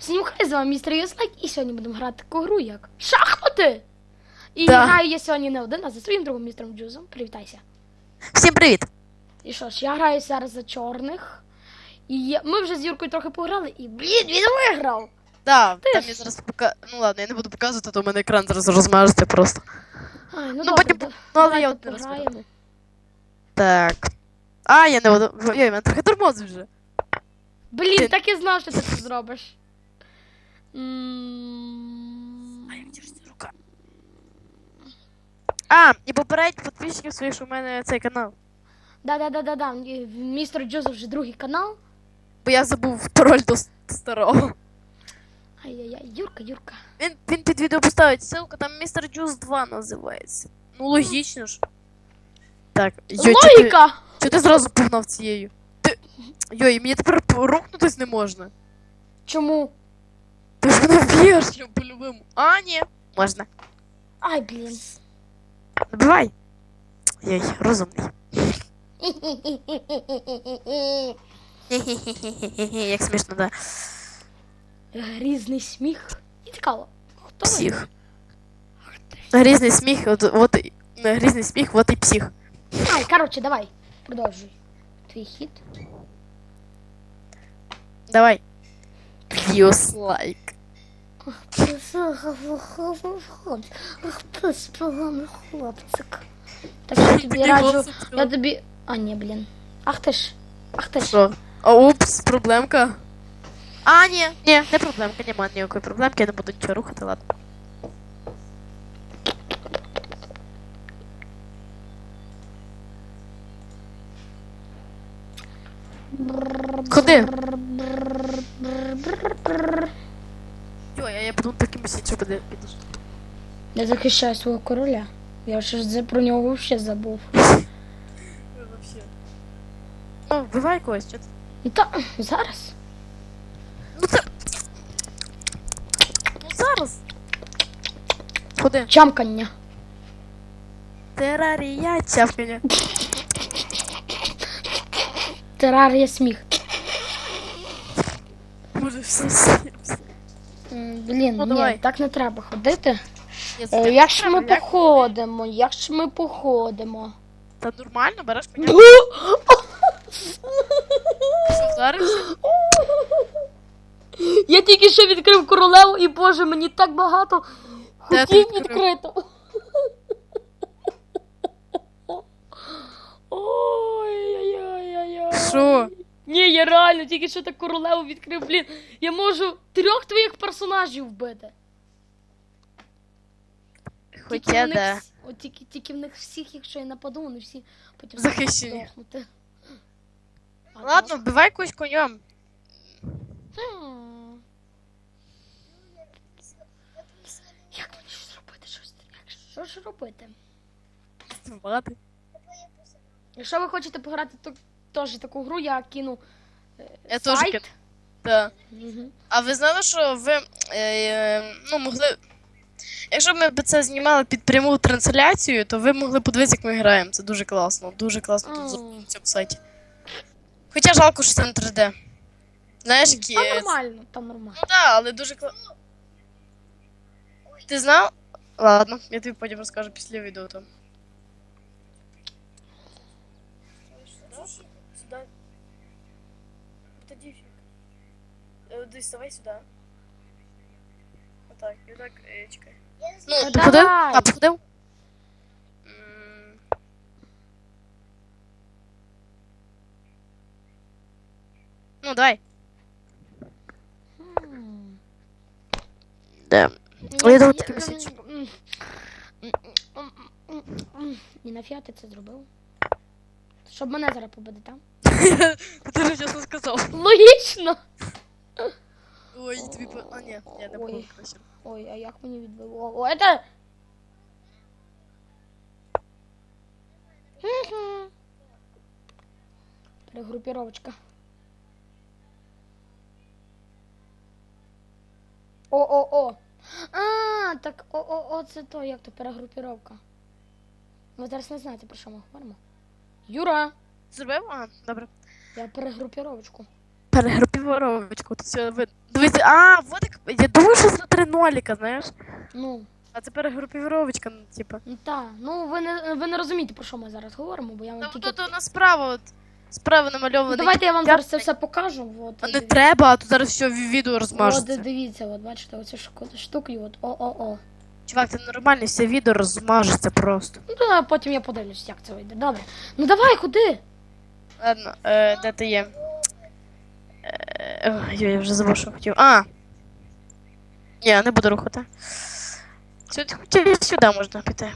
Всім хай з вами містер Юслайк, і сьогодні будемо грати таку гру, як шахмати. І Да. граю я сьогодні не один, а за своїм другом містером Джузом. Привітайся. Всім привіт! І що ж, я граю зараз за чорних. І я... ми вже з Юркою трохи пограли, і блін, він виграв. Да, Ти там ж- я зараз пока. Ну ладно, я не буду показувати, то у мене екран зараз розмажеться просто. Ай, ну, Ну, добре, потім- да- ну, але давайте я от не пограємо. розберу. Так. А, я не буду. Йой, мене трохи тормозить вже. Блін, Ти- так і знав, що ти це зробиш. М, А, рука. І попередь підписчиків своїх, що у мене цей канал. Да-да-да-да-да. Містер Джозеф вже другий канал. Бо я забув пароль до старого. Ай-яй-яй, Юрка, Юрка. Він, він під відео поставить ссылку, там містер Джуз 2 називається. Ну логічно ж. Так, йой, чо ти, Логіка! чо ти зразу погнав цією? Ти... Йой, мені тепер рухнутись не можна. Чому? Ти ж мене вб'єш по-любому. А, ні. Можна. Ай, блін. Набивай. Йой, розумний. Хе-хе-хе-хе-хе, Як смішно, да. Грізний сміх. І цікаво. Хто ви? Псих. Грізний сміх, от, от і- грізний сміх, от і псих. Ай, коротше, давай. Продовжуй. Твій хід. Давай. Плюс лайк. Ах, хлопчик. Так я тобі раджу. Я тобі. А, ні, блін. Ах ти ж. Ах ти ж. А упс, проблемка. А, ні, ні, не проблемка, нема ніякої проблемки, я не буду нічого рухати, ладно. Куди? Йой, а я потім таким січу буде піду. Я захищаю свого короля. Я вже про нього взагалі забув. Ну, вбивай когось, ти? Ну та зараз. Ну це. Ну зараз. Куди? Чамкання. Терарія чавкання. Терарія сміх. Може все все. Блін, Ну, ні, давай. так не треба ходити. Е, Як ж ми походимо? Як ж ми походимо? Та нормально, береш. Що? Я тільки що відкрив королеву, і боже, мені так багато хотів відкрито. Ой-ой-ой-ой-ой. Що? Ні, я реально тільки що так королеву відкрив, блін. Я можу трьох твоїх персонажів вбити. Тільки Хоча в них да. От тільки, тільки в них всіх, якщо я нападу, вони всі потім Захищені. Ладно, вбивай когось конем. Як мені щось робити? Щось? Що ж робити? Вбивати. Якщо ви хочете пограти то, теж таку гру, я кину е, Я сайт. кид. Так. Мгм. А ви знали, що ви е, е, ну, могли. Якщо б ми б це знімали під пряму трансляцію, то ви могли подивитися, як ми граємо. Це дуже класно. Дуже класно тут зроблено на цьому сайті. Хоча жалко, що це не 3D. Знаєш, які. Там нормально, там нормально. Ну так, але дуже класно. Ти знав? Ладно, я тобі потім розкажу після відео там. Сюди. Тоді Десь давай сюди. Отак, і так, е, чекай. Ну, Ну, походив? давай. А, походив? Ну, давай. Да. Я думаю, я- таки висить. м, м, м, м, м. І нафіга ти це зробив? Щоб мене зараз побити, так? Ти вже чесно сказав. Логічно. Ой, тобі по... А, ні, я не Ой. Ой, а як мені відбило? О, это... Мгм. Перегруппировочка. О-о-о. А, так о-о-о, це то, як то перегрупіровка. Ви зараз не знаєте, про що ми говоримо. Юра, Зробив? А, добре. я перегрупіровочку. Все видно. Дивіться, а, вот як. Я думаю, що це три ноліка, знаєш? Ну, А це перегрупіровочка, ну, типа. ну та. Ну, ви не, ви не розумієте, про що ми зараз говоримо, бо я вам Та тільки. тут у нас справа, от. Справа Ну, давайте я вам зараз це все покажу. От, А не дивіться. треба, а тут зараз все в відео От розмажеться. дивіться, от бачите, оці шко- штуки, от о-о-о. Чувак, це нормально, все відео розмажеться просто. Ну, то потім я подивлюсь, як це вийде. Добре. Ну давай, куди? Ладно, е, де ти є? Ой, я вже забув, що хотів. А! Ні, я не буду рухати. Сюди, хотів, сюди можна піти.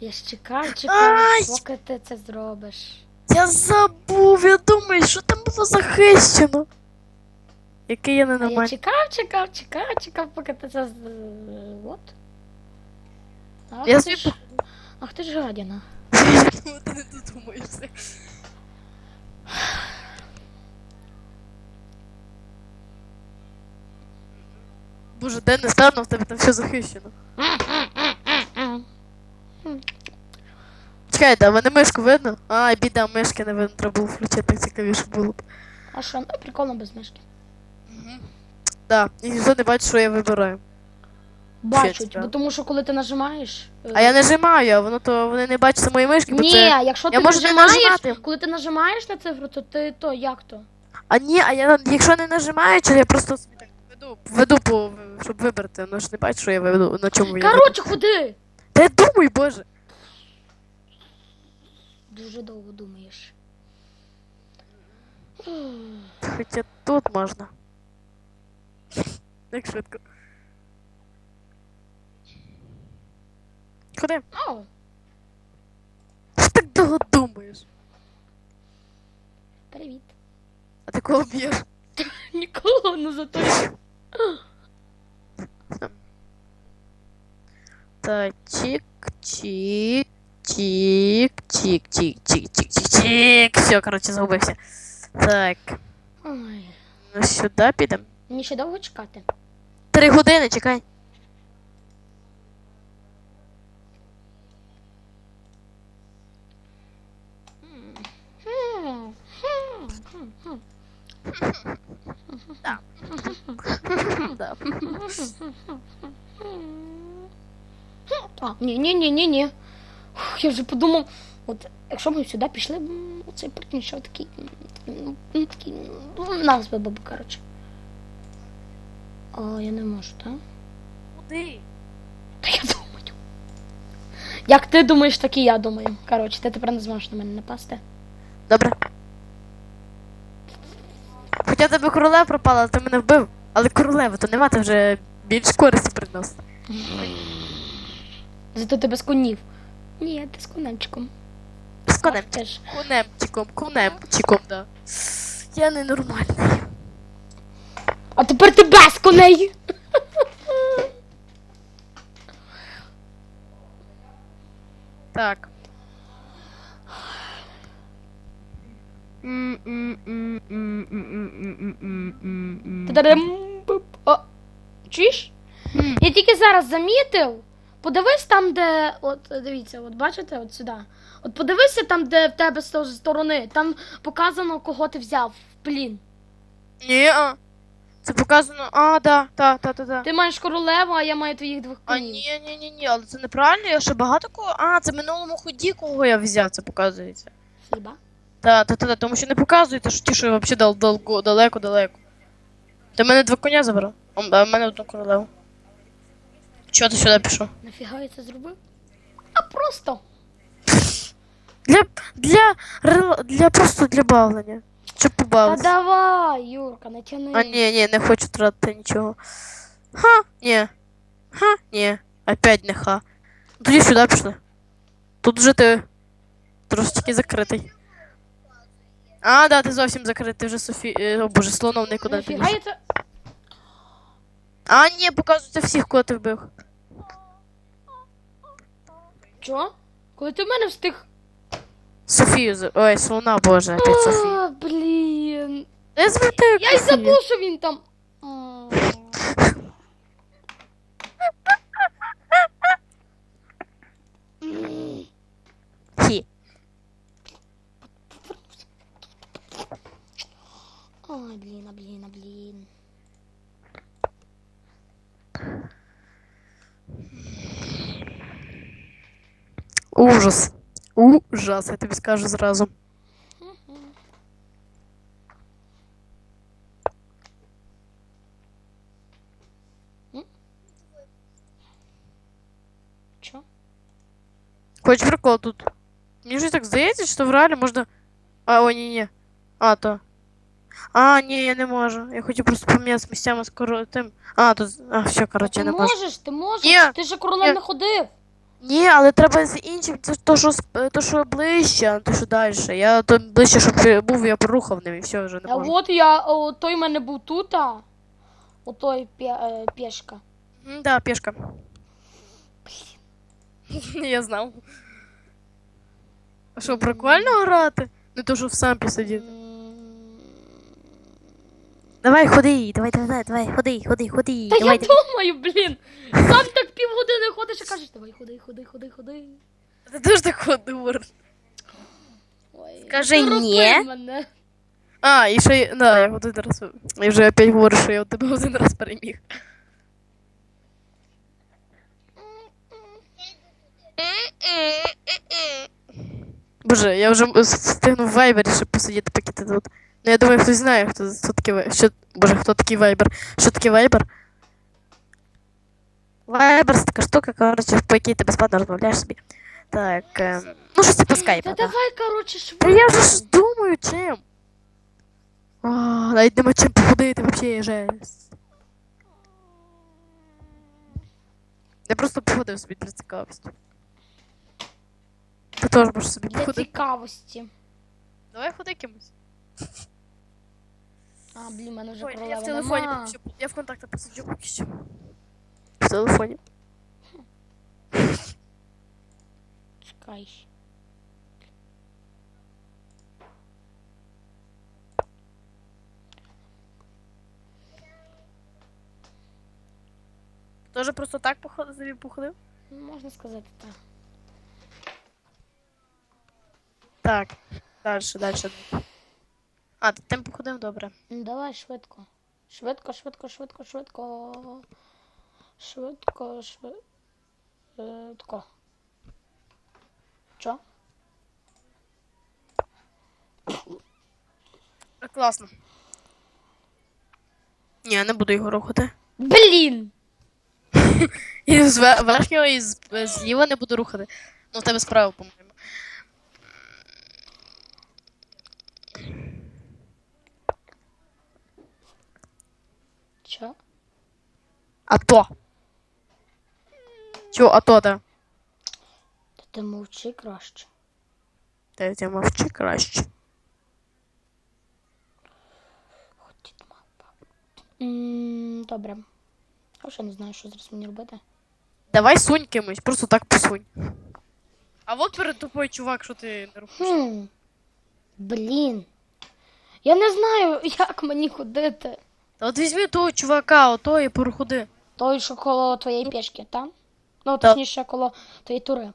Я ж чекаю, чекаю, поки ти це зробиш. Я забув, я думаю, що там було захищено. Який я А я чекав, чекав, чекав, чекав, поки ти це. От. Ах, Я ти ж... Ах ти ж гадіна. Ти не додумаєшся. Боже, де не стану, в тебе там все захищено. Чекайте, а мене мишку видно? А, біда, мишки не видно, треба було включити, так цікавіше було б. А що, ну прикольно без мишки. Да, і ніхто не бачить, що я вибираю. Бачать, бо тому що коли ти нажимаєш. е, А я нажимаю, а воно то вони не бачать самої мишки, бо Ні, це. якщо Я ти можу не нажимаєш, нажимати. коли ти нажимаєш на цифру, то ти то як то? А ні, а я якщо не нажимаю, то я просто собі так веду, веду по, щоб вибрати, воно ж не бачить, що я веду, на чому я. Коротше, ходи! Та я думаю, боже. Дуже довго думаєш. Хоча тут можна. Як швидко. Куди? Ау, Що так довго думаєш? привіт. А ти кого б'єш? Нікого, ну зато. Так, чик, чик, чик, чик, чик, чик, чик, чик, чик. Все, коротше, загубився. Так, Ой, ну сюди підемо. мені ще довго чекати. Три години, чекай. Хм, Да. А, ні, ні, ні, ні, ні. Я вже подумав, от якщо ми сюди пішли, оцей прикинь, що такий. ну, такий, нас би бабу, коротше. А, я не можу, так? Куди? Та я думаю. Як ти думаєш, так і я думаю. Коротше, ти тепер не зможеш на мене напасти. Добре. Хоча в тебе королева пропала, ти мене вбив. Але королева, то нема, ти вже більш користі приносить. Зато ти без конів. Ні, ти з конемчиком. З конем. Ах, ти ж. Конемчиком, конемчиком, да. Я ненормальний. А тепер ти без коней. Так. О, чуєш? Я тільки зараз замітив. Подивись там, де. От дивіться, от бачите, от сюди. От подивися там, де в тебе з сторони. Там показано, кого ти взяв в плін. Ні, а. Це показано. А, да, та, та, та, та. Ти маєш королеву, а я маю твоїх двох А конів. ні, ні, ні, ні, але це неправильно, я ще багато кого. А, це в минулому ході, кого я взяв, це показується. Хіба? Та, та, та, та, тому що не показується, що ті, що я взагалі дал, далеко, далеко, далеко. Ти мене два коня забрав, а в мене одну королеву. Чого ти сюди пішов? Нафіга я це зробив? А просто. Для, для, рел- для просто для бавлення. Щоб Та побавитися. давай, Юрка, не. А ні, ні, не хочу тратити нічого. Ха, ні. Ха, ні. Опять не ха. Тоді сюди пішли. Тут вже ти трошечки закритий. А, да, ти зовсім закритий, ти вже Софі. е, О боже, слоном нікуди я це. А, ні, показується всіх, кого ти вбив. Чо? Коли ти в мене встиг. Софію. з- Ой, слона, боже, опять Софію. А, блін. Звертаю Я й забув, що він там. М. Хі. Ой, блін, а блін, а блін. Ужас. Ужас, я тобі скажу зразу. Чо? Хоч прикол тут. Мені ж так здається, що в реалі можна. А, о, ні, ні. А, то. А, ні, я не можу. Я хотів просто поміняти місцями з коро... А, тут. А, все, коротше, Ти я не можу. можеш, ти можеш. Ні. Ти ж королем не ходив. Ні, але треба з іншим, це то, що, сп- то, що ближче, а не то, що далі. Я то ближче, щоб був, я порухав ним і все, вже не А можу. от я, о, той в мене був тут, а о той пє, е, пішка. М, Да, пішка. Я знав. А що, прикольно грати? Не то, що в сампі сидіти. М, Давай, ходи, давай, давай, давай, ходи, ходи, ходи. Та давай, я давай. думаю, блін. Сам так півгодини ходиш і кажеш, давай, ходи, ходи, ходи, ходи. Ти теж так ходиш. Ой, Скажи не ні. Мене. А, і ще, й- да, я один раз, я вже опять говорю, що я у тебе один раз переміг. Боже, я вже м- встигну в вайбері, щоб посидіти, поки ти тут. Ну, я думаю, хтось знає, хто, хто такий вайбер. Що, боже, хто такий вайбер? Що таке вайбер? Вайбер це така штука, коротше, по якій ти безплатно розмовляєш собі. Так, ем, ну щось типу скайпа, Та так. давай, коротше, Та я вже ж думаю, чим. А, навіть нема чим походити, вообще жесть. Я просто походив собі для цікавості. Ти теж можеш собі Для походити. цікавості. Давай ходи кимось. А, блін, мене вже Ой, я в телефоні нема. Я в контактах посиджу поки що. В телефоні. Чекай. Тоже просто так походив, собі походив? Можна сказати так. Так. Дальше, дальше. А, ти тим походив добре. Ну, Давай швидко. Швидко, швидко, швидко, швидко. Швидко, швидко. Чо? Класно. Ні, я не буду його рухати. Блін! І з верхнього і з, зліва не буду рухати. Ну, в тебе справа, по-моєму. Чо? А то. Чо, а то, да? Та ти мовчи краще. Та я тебе мовчи краще. Хотіть мапа. Добре. Я не знаю, що зараз мені робити. Давай сунь кимось, просто так посунь. А от перед тобою чувак, що ти не рухаєш. Хм. Блін. Я не знаю, як мені ходити. Та от візьми того чувака, ото і проходи. Той, що коло твоєї пішки, та? Ну, точніше, коло твоєї тури.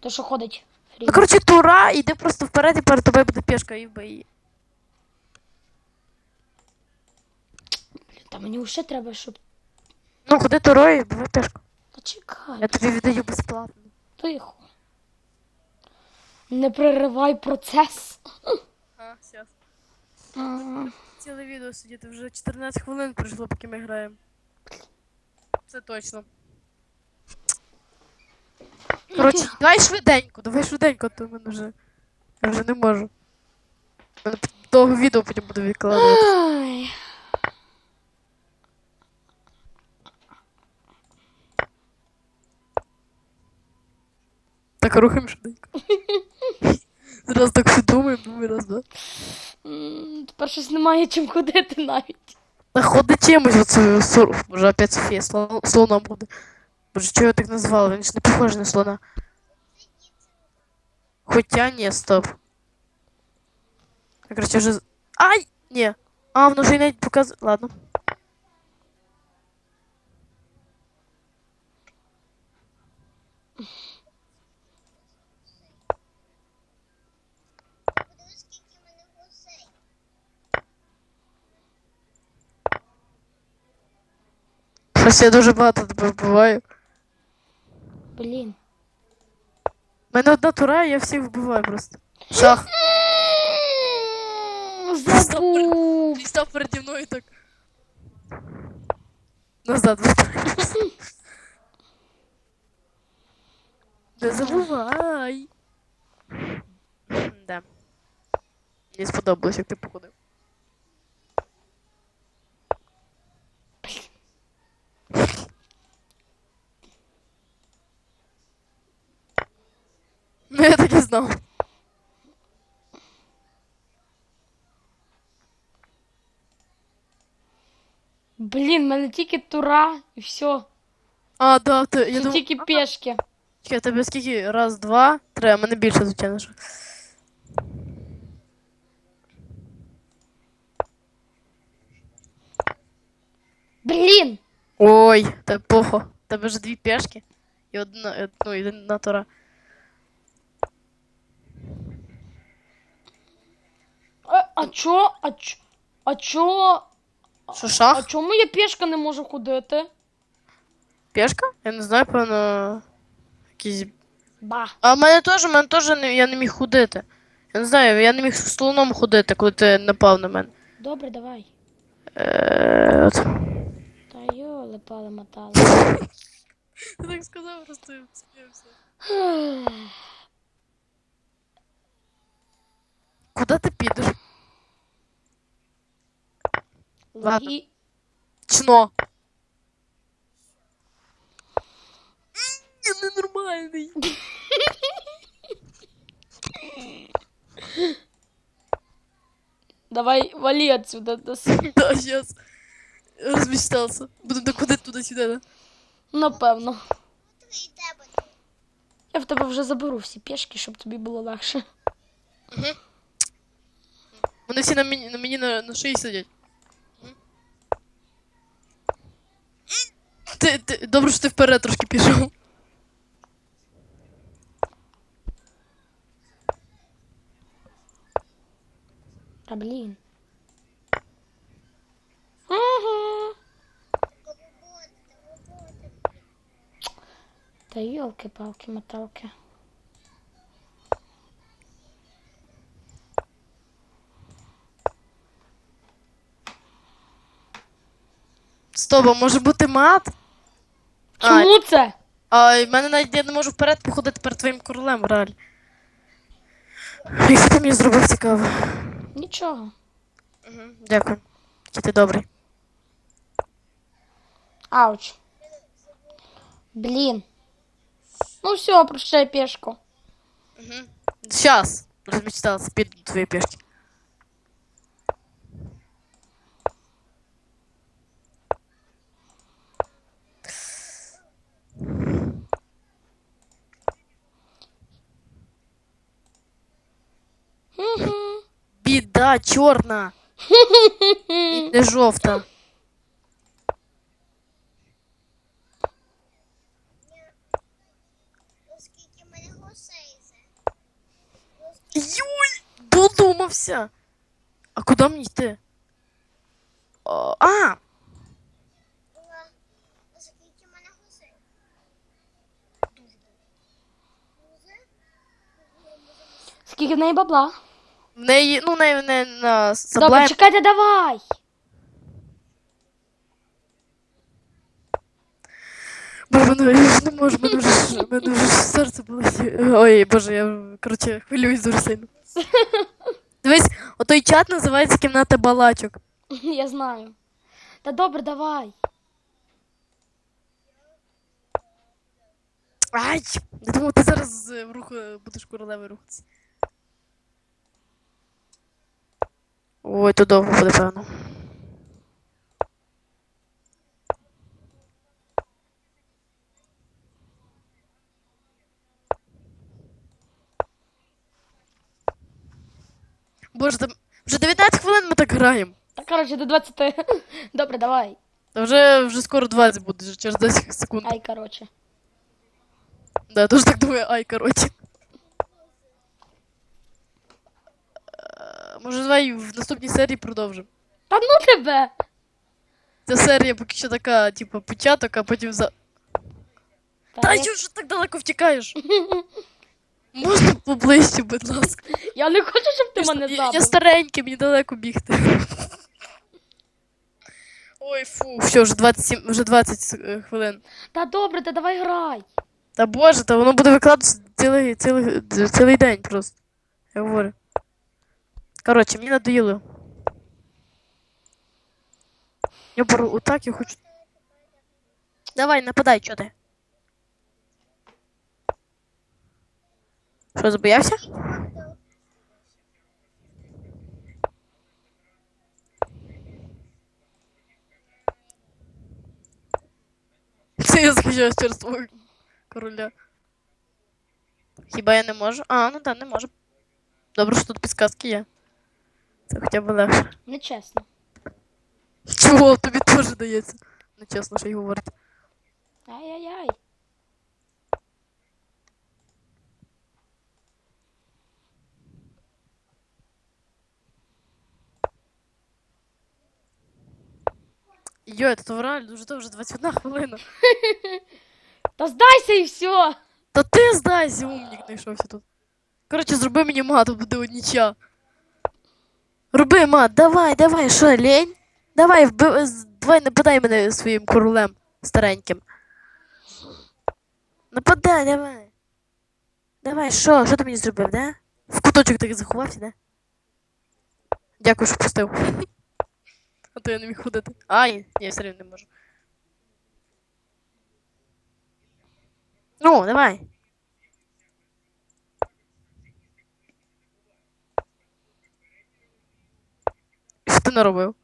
Той, що ходить. Ну, коротше, тура, іди просто вперед і перед тобою буде пішка і вбий її. Та мені ще треба, щоб. Ну, ходи турою і вбивай пішку. Та чекай, Я тобі віддаю безплатно. тихо. Не переривай процес. А, все. Ціле відео сидіти, вже 14 хвилин пройшло, поки ми граємо. Це точно. Коротше, давай швиденько, давай швиденько, то в мене вже. Я вже не можу. Мене довго відео потім буде відкладати. Так рухаємо швиденько. Зараз так всі думаємо, думаю, раз, два. М, Тепер щось немає чим ходити навіть. Та ходи чимось, оце сур. Боже, опять Софія, слон... слоном буде. Боже, чого я так назвала? Він ж не похожий на слона. Хотя ні, стоп. Я, короче, вже... Ай! Ні. А, воно вже й навіть показує. Ладно. Просто я дуже багато тебе вбиваю. Блін. У мене одна тура, я всіх вбиваю просто. Шах. Забув. Ти став переді мною так. Назад вертаєшся. Не забувай. Да. Мені сподобалось, як ти походив. Ну, я так і знав. Блін, в мене тільки тура і все. А, да, ти, я Це думав, тільки пешки. чекай, тебе скільки? Раз, два, три, а мене більше, звичайно. що. Блін! Ой, та похо. Тебе ж дві пешки і одна, е, ну, і одна тура. А, а чо? А чо? А чо? Що, А чому я пешка не можу ходити? Пешка? Я не знаю, певно. Якісь. Ба. А в мене теж, в мене теж не, я не міг ходити. Я не знаю, я не міг слоном ходити, коли ти напав на мене. Добре, давай. Е, от. Та йоли пали мотали. Ти так сказав, просто я сміявся. Куди ти підеш? Логі... Чно. Я ненормальний. Давай, вали отсюда. до с- Да, сейчас. Размечтался. Буду доходити туди-сюди, да? Напевно. Я в тебе вже заберу всі пешки, щоб тобі було легше. Вони всі на мені на, мені на, на шиї сидять. Ти, ти, добре, що ти вперед трошки пішов. А блін. Ага. Та йолки-палки, моталки. Стоп, а може бути мат? А, Чому це? а в мене навіть я не можу вперед походити перед твоїм королем, реаль. Як ти мені зробив цікаво. Нічого. Угу, дякую. Який ти добрий. Ауч. Блін. Ну все, прощай пешку. Угу. Сейчас. Размечтался, піду до твоєї пішки. Мгм. Біда чорна. І не жовта. Оскільки в мене гусей за. Юй! Додумався. А куди мені йти? О, А! Була. Оскільки в мене гусей. Дуже Гузе? Скільки в неї бабла? В неї, ну, в неї на Добре, чекайте, давай. Боже, мене я ж не можу, мене вже, ж- мене вже ж серце болить. Ой, боже, я, коротше, хвилююсь дуже сильно. Дивись, отой чат називається кімната балачок. Я знаю. Та добре, давай. Ай! Я думав, ти зараз е, в рух е, будеш королевою рухатися. Ой, то довго буде, певно. Боже, там вже 19 хвилин ми так граємо. Та коротше, до 20. Добре, давай. Та вже, вже скоро 20 буде, вже через 10 секунд. Ай, коротше. Да, я тоже так думаю, ай, короче. Може, давай в наступній серії продовжимо. Та ну тебе! Ця серія поки що така, типу, початок, а потім за. Та Та я- чого так далеко втікаєш? Можна поближче, будь ласка. Я не хочу, щоб ти мене я, я старенький, мені далеко бігти. Ой, фу, все, вже 27, вже 20 е, хвилин. Та добре, та давай грай. Та боже, та воно буде викладатися цілий, цілий, цілий день просто. Я говорю. Коротше, мені надоїло. Я беру отак, я хочу. Давай, нападай, чо ти? Що, забоявся? Я захищаюсь через короля. Хіба я не можу? А, ну так, не можу. Добре, що тут підсказки є. Це хоча б легше. Нечесно. Чого тобі теж дається? Ну чесно, що й говорити. Ай-яй-яй. Йой, тут реально дуже довже 21 хвилина. Та здайся і все. Та ти здайся, умник знайшовся тут. Коротше, зроби мені мат, тут буде одніча. Роби мат, давай, давай, що, лень? Давай, вби... з- давай нападай мене своїм королем стареньким. Нападай, давай. Давай, що? Що ти мені зробив, да? В куточок так заховався, да? Дякую, що пустив. А то я не міг ходити. Ай, ні, все рівно не можу. Ну, давай. Наробив?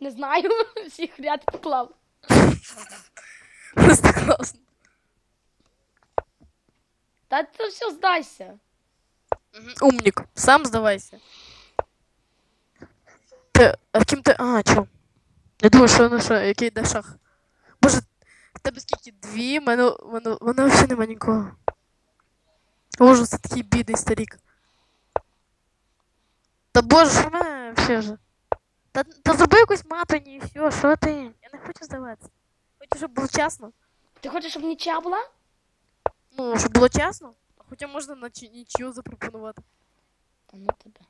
Не знаю, всіх ряд поклав. Просто класно. Та це все здайся. Умник, сам здавайся. Ти, а ким ти. А, чо? Я думаю, що на що, який йде шах. Боже, в тебе скільки? Дві? Мене, мене, мене взагалі нема нікого. Боже, це такий бідний старік. Та боже, в мене все вже? Та, та зроби якусь матані і все, що ти? Я не хочу здаватися. Хочу, щоб було чесно. Ти хочеш, щоб нічия була? Ну, щоб було чесно. Хоча можна на чи- нічию запропонувати. Та ну тебе.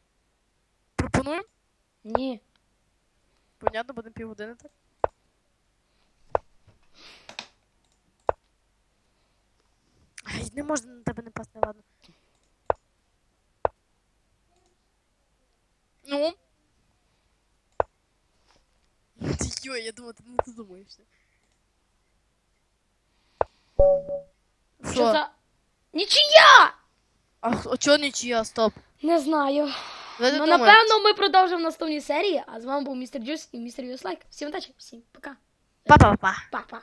Пропонуємо? Ні. Понятно, буде півгодини так. Ай, не можна на тебе не пасти, ладно. Ну. Ти Йой, я думаю, ти не задумаєшся. Що Що? за. Нічия! А, х- а чого нічия, стоп? Не знаю. Ви не Ну, думаєте? напевно, ми продовжимо в наступній серії. А з вами був містер Джус і містер Юслайк. Всім удачі, всім пока. Па-па-па. Па-па.